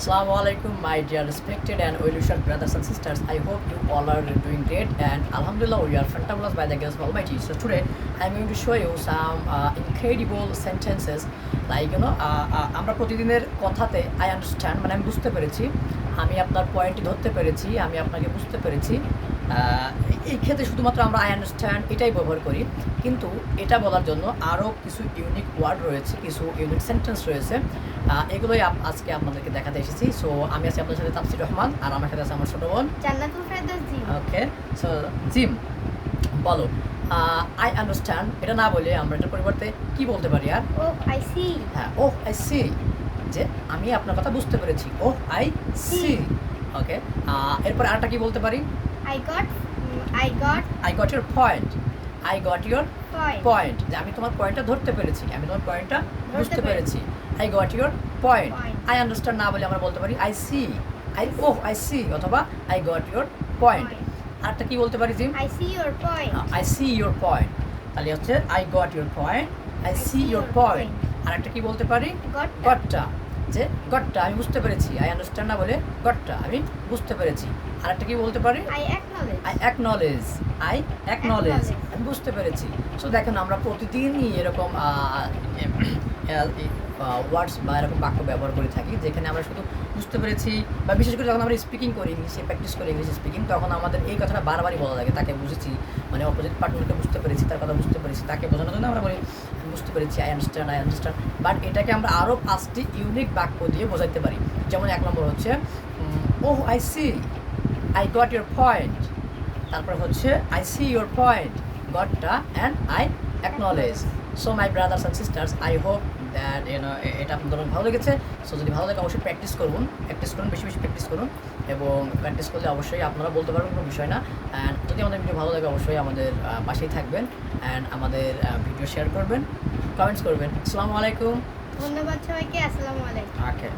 Assalamu alaikum, my dear respected and well-wished brothers and sisters. I hope you all are doing great and Alhamdulillah we are fantabulous by the grace of Almighty. So today I'm going to show you some uh, incredible sentences like you know uh, uh, আমরা প্রতিদিনের কথাতে I understand মানে আমি বুঝতে পেরেছি আমি আপনার পয়েন্টটি ধরতে পেরেছি আমি আপনাকে বুঝতে পেরেছি এই ক্ষেত্রে শুধুমাত্র আমরা আই আন্ডারস্ট্যান্ড এটাই ব্যবহার করি। কিন্তু এটা বলার জন্য আরও কিছু ইউনিক ওয়ার্ড রয়েছে কিছু ইউনিক সেন্টেন্স রয়েছে। এগুলোই আজকে আপনাদেরকে দেখাতে এসেছি। সো আমি আছি আপনার সাথে তাপসির রহমান আর আমার সাথে আছে আমার ছোট বোন। Okay so Jim. বলো। আই আন্ডারস্ট্যান্ড এটা না বলে আমরা এটার পরিবর্তে কি বলতে পারি আর? ও আই সি হ্যাঁ ওহ আই সি যে আমি আপনার কথা বুঝতে পেরেছি। ওহ আই সি ওকে এরপর আরেকটা কি বলতে পারি? I got I got I got your point I got your point যে আমি তোমার পয়েন্টটা ধরতে পেরেছি। আমি তোমার পয়েন্টটা বুঝতে পেরেছি। I got your point Point. I understand না বলে আমরা বলতে পারি I see I oh I see অথবা আই গট ইউর পয়েন্ট আরেকটা কি বলতে পারি Jim I see your point I see your point তাহলে হচ্ছে I got your point I see your point আর একটা কি বলতে পারি? গট গটটা যে গটটা আমি বুঝতে পেরেছি। আই আন্ডারস্ট্যান্ড না বলে গটটা আমি বুঝতে পেরেছি। আর একটা কি বলতে পারি? I acknowledge I acknowledge. আমি বুঝতে পেরেছি। সো দেখেন আমরা প্রতিদিনই এরকম ওয়ার্ডস বা এরকম বাক্য ব্যবহার করে থাকি যেখানে আমরা শুধু বুঝতে পেরেছি বা বিশেষ করে যখন আমরা স্পিকিং করি ইংলিশে প্র্যাকটিস করি ইংলিশ স্পিকিং তখন আমাদের এই কথাটা বারবারই বলা লাগে। তাকে বুঝেছি মানে অপোজিট পার্টনারকে বুঝতে পেরেছি তার কথা বুঝতে পেরেছি তাকে বোঝানোর জন্য আমরা বলি "আমি বুঝতে পেরেছি I understand I understand but এটাকে আমরা আরও পাঁচটি ইউনিক বাক্য দিয়ে বোঝাইতে পারি। যেমন এক নম্বর হচ্ছে ও I see I got your point তারপর হচ্ছে I see your point গটটা and I acknowledge so my brothers and sisters I hope that you know এটা আপনাদের ভালো লেগেছে। সো যদি ভালো লাগে অবশ্যই প্র্যাকটিস করুন। প্র্যাকটিস করুন বেশি বেশি প্র্যাকটিস করুন। এবং প্র্যাকটিস করলে অবশ্যই আপনারা বলতে পারবেন কোনো বিষয় না। অ্যান্ড যদি আমাদের ভিডিও ভালো লাগে অবশ্যই আমাদের পাশেই থাকবেন। অ্যান্ড আমাদের ভিডিও শেয়ার করবেন কমেন্টস করবেন। আসসালামু আলাইকুম। ধন্যবাদ সবাইকে। আসসালামু আলাইকুম। ওকে